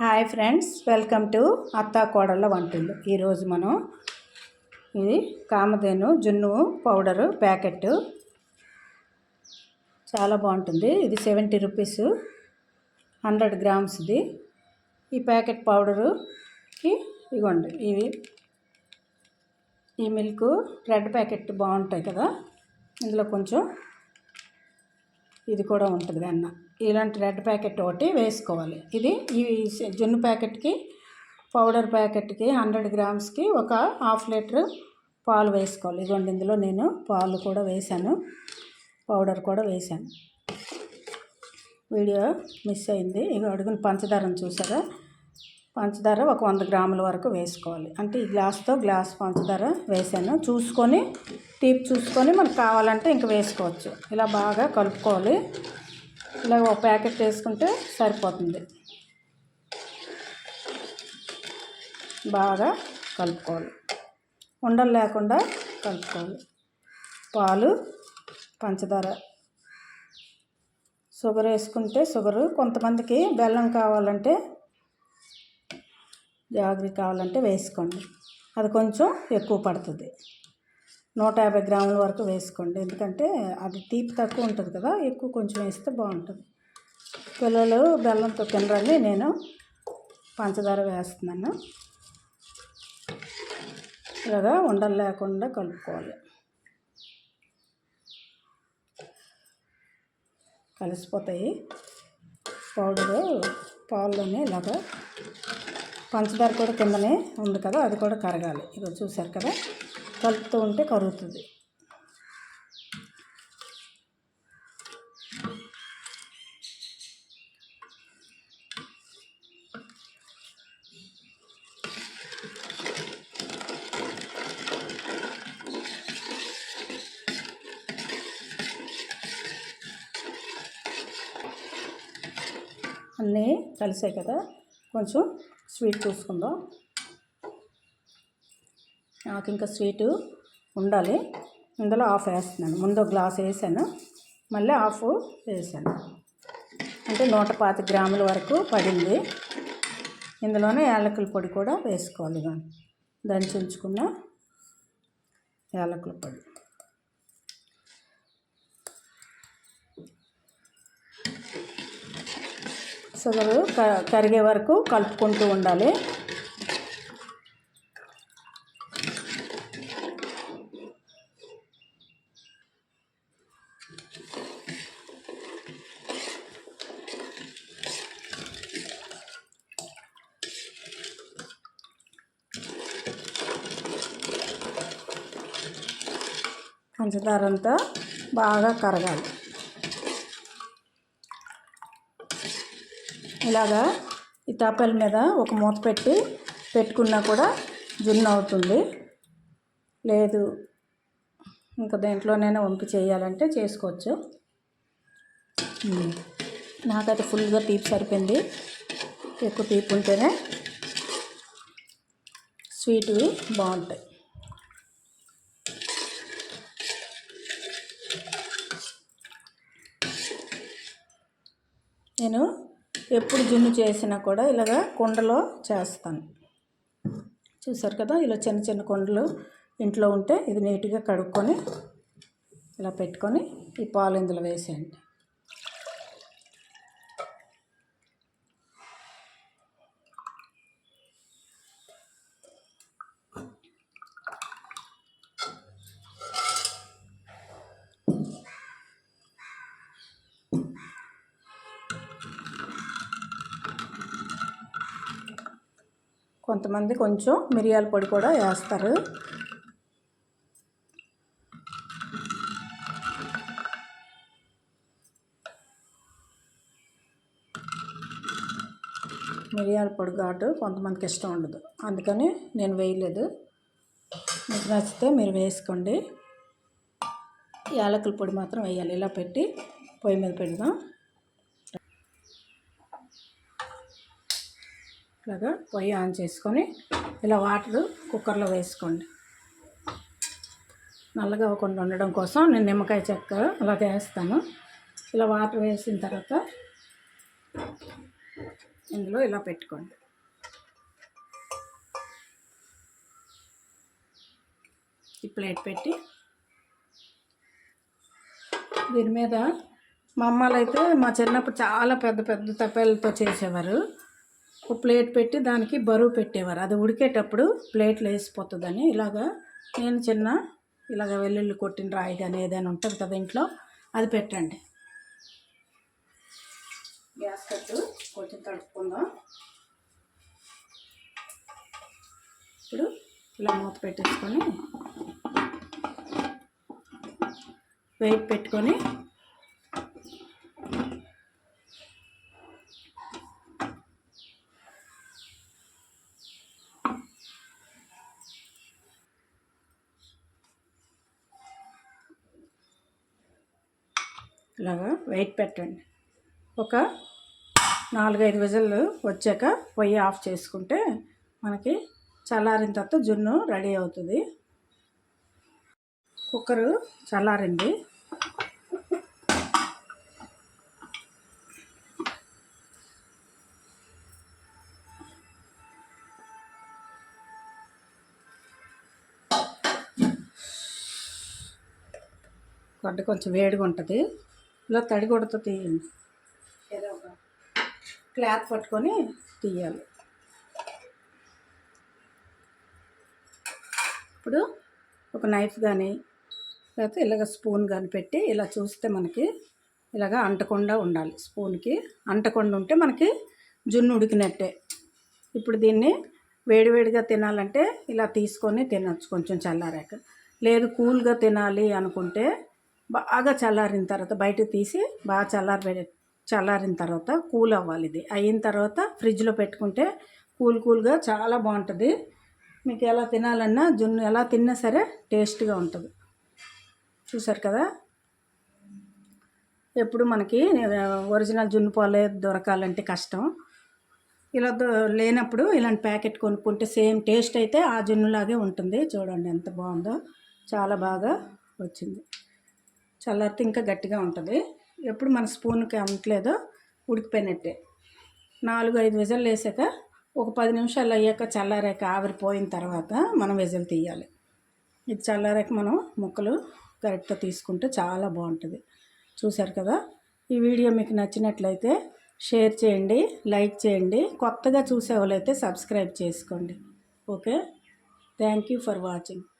Hi friends welcome to అత్తా కోడళ్ళ వంటలు ఈరోజు మనం ఇది కామధేను జున్ను పౌడరు ప్యాకెట్ చాలా బాగుంటుంది. ఇది సెవెంటీ రూపీస్ హండ్రెడ్ గ్రామ్స్ది ఈ ప్యాకెట్ పౌడరుకి ఇవ్వండి. ఇవి ఈ మిల్క్ రెడ్ ప్యాకెట్ బాగుంటాయి కదా. ఇందులో కొంచెం ఇది కూడా ఉంటుంది వెన్న ఇలాంటి రెడ్ ప్యాకెట్ ఒకటి వేసుకోవాలి. ఇది ఈ జున్ను ప్యాకెట్కి పౌడర్ ప్యాకెట్కి హండ్రెడ్ గ్రామ్స్కి ఒక హాఫ్ లీటర్ పాలు వేసుకోవాలి. ఇదిగోండి ఇందులో నేను పాలు కూడా వేశాను. పౌడర్ కూడా వేశాను. వీడియో మిస్ అయింది. ఇక అడుగున పంచదారను చూసారా? పంచదార ఒక వంద గ్రాముల వరకు వేసుకోవాలి. అంటే ఈ గ్లాస్తో గ్లాస్ పంచదార వేసాను చూసుకొని టీప్ చూసుకొని మనకు కావాలంటే ఇంక వేసుకోవచ్చు. ఇలా బాగా కలుపుకోవాలి. ఇలా ఒక ప్యాకెట్ వేసుకుంటే సరిపోతుంది. బాగా కలుపుకోవాలి. ఉండలు లేకుండా కలుపుకోవాలి. పాలు పంచదార షుగర్ వేసుకుంటే షుగరు. కొంతమందికి బెల్లం కావాలంటే జాగ్రత్త కావాలంటే వేసుకోండి. అది కొంచెం ఎక్కువ పడుతుంది. నూట యాభై గ్రాముల వరకు వేసుకోండి. ఎందుకంటే అది తీపి తక్కువ ఉంటుంది కదా ఎక్కువ కొంచెం వేస్తే బాగుంటుంది. పిల్లలు బెల్లంతో తినరని నేను పంచదార వేస్తున్నాను. ఇలాగా ఉండలు లేకుండా కలుపుకోవాలి. కలిసిపోతాయి. పౌడరు పాల్లోనే ఇలాగ పంచదార కూడా కిందనే ఉంది కదా అది కూడా కరగాలి. ఇక చూశారు కదా? కలుపుతూ ఉంటే కరుగుతుంది. అన్నీ కలిసాయి కదా. కొంచెం స్వీట్ చూసుకుందాం. నాకు ఇంకా స్వీటు ఉండాలి. ఇందులో ఆఫ్ వేస్తున్నాను. ముందు గ్లాస్ వేసాను. మళ్ళీ ఆఫ్ వేసాను. అంటే నూట పాతి గ్రాముల వరకు పడింది. ఇందులోనే యాలకుల పొడి కూడా వేసుకోవాలి దంచి ఉంచుకున్న యాలకుల పొడి. షుగరు కరిగే వరకు కలుపుకుంటూ ఉండాలి. పంచదారంతా బాగా కరగాలి. ఇలాగా ఈ తాపల మీద ఒక మూత పెట్టి పెట్టుకున్నా కూడా జున్ను అవుతుంది. లేదు ఇంకా దేంట్లోనైనా వంపి చేయాలంటే చేసుకోవచ్చు. నాకైతే ఫుల్గా తీపి సరిపోయింది. ఎక్కువ తీపి ఉంటేనే స్వీట్వి బాగుంటాయి. నేను ఎప్పుడు జున్ను చేసినా కూడా ఇలాగ కుండలో చేస్తాను. చూసారు కదా? ఇలా చిన్న చిన్న కుండలు ఇంట్లో ఉంటే ఇది నీట్గా కడుక్కొని ఇలా పెట్టుకొని ఈ పాలు ఇందులో వేసేయండి. కొంతమంది కొంచెం మిరియాల పొడి కూడా వేస్తారు. మిరియాల పొడి ఘాటు కొంతమందికి ఇష్టం ఉండదు. అందుకని నేను వేయలేదు. మీకు నచ్చితే మీరు వేసుకోండి. యాలకుల పొడి మాత్రం వేయాలి. ఇలా పెట్టి పొయ్యి మీద పెడదాం. ఇలాగా పొయ్యి ఆన్ చేసుకొని ఇలా వాటర్ కుక్కర్లో వేసుకోండి. నల్లగా అవ్వకుండా ఉండడం కోసం నేను నిమ్మకాయ చెక్క అలా వేస్తాను ఇలా వాటర్ వేసిన తర్వాత ఇందులో ఇలా పెట్టుకోండి. ఈ ప్లేట్ పెట్టి దీని మీద మా అమ్మాలు అయితే మా చిన్నప్పుడు చాలా పెద్ద పెద్ద తప్పేలతో చేసేవారు. ఒక ప్లేట్ పెట్టి దానికి బరువు పెట్టేవారు. అది ఉడికేటప్పుడు ప్లేట్లు వేసిపోతుందని ఇలాగా నేను చిన్న ఇలాగ వెల్లుల్లి కొట్టిన రాయి కానీ ఏదైనా ఉంటుంది కదా ఇంట్లో అది పెట్టండి. గ్యాస్ కట్టు కొంచెం తడుపుకుందాం. ఇప్పుడు ఇలా మూత పెట్టేసుకొని వెయిట్ పెట్టుకొని ఇలాగా వెయిట్ పెట్టండి. ఒక నాలుగైదు విజల్లు వచ్చాక పొయ్యి ఆఫ్ చేసుకుంటే మనకి చల్లారిన తర్వాత జున్ను రెడీ అవుతుంది. కుక్కరు చల్లారింది. గడ్డ కొంచెం వేడిగా ఉంటుంది. ఇలా తడి కొడుతూ తీయండి. ఏదో ఒక క్లాత్ పట్టుకొని తీయాలి. ఇప్పుడు ఒక నైఫ్ కానీ లేకపోతే ఇలాగ స్పూన్ కానీ పెట్టి ఇలా చూస్తే మనకి ఇలాగ అంటకుండా ఉండాలి. స్పూన్కి అంటకుండా ఉంటే మనకి జున్ను ఉడికినట్టే. ఇప్పుడు దీన్ని వేడివేడిగా తినాలంటే ఇలా తీసుకొని తినచ్చు కొంచెం చల్లారాక. లేదు కూల్గా తినాలి అనుకుంటే బాగా చల్లారిన తర్వాత బయట తీసి బాగా చల్లారి చల్లారిన తర్వాత కూల్ అవ్వాలి ఇది. అయిన తర్వాత ఫ్రిడ్జ్లో పెట్టుకుంటే కూల్ కూల్గా చాలా బాగుంటుంది. మీకు ఎలా తినాలన్నా జున్ను ఎలా తిన్నా సరే టేస్ట్గా ఉంటుంది. చూసారు కదా? ఎప్పుడు మనకి ఒరిజినల్ జున్ను పాలే దొరకాలంటే కష్టం. ఇలా లేనప్పుడు ఇలాంటి ప్యాకెట్ కొనుక్కుంటే సేమ్ టేస్ట్ అయితే ఆ జున్నులాగే ఉంటుంది. చూడండి ఎంత బాగుందో. చాలా బాగా వచ్చింది. చల్లారితే ఇంకా గట్టిగా ఉంటుంది. ఎప్పుడు మన స్పూన్కి అమ్మట్లేదో ఉడికిపోయినట్టే. నాలుగు ఐదు విజలు వేసాక ఒక పది నిమిషాలు అయ్యాక చల్లారాక ఆవిరిపోయిన తర్వాత మనం విజలు తీయాలి. ఇది చల్లారాక మనం ముక్కలు కరెక్ట్గా తీసుకుంటే చాలా బాగుంటుంది. చూశారు కదా? ఈ వీడియో మీకు నచ్చినట్లయితే షేర్ చేయండి లైక్ చేయండి కొత్తగా చూసే వాళ్ళైతే సబ్స్క్రైబ్ చేసుకోండి. Okay? Thank you for watching.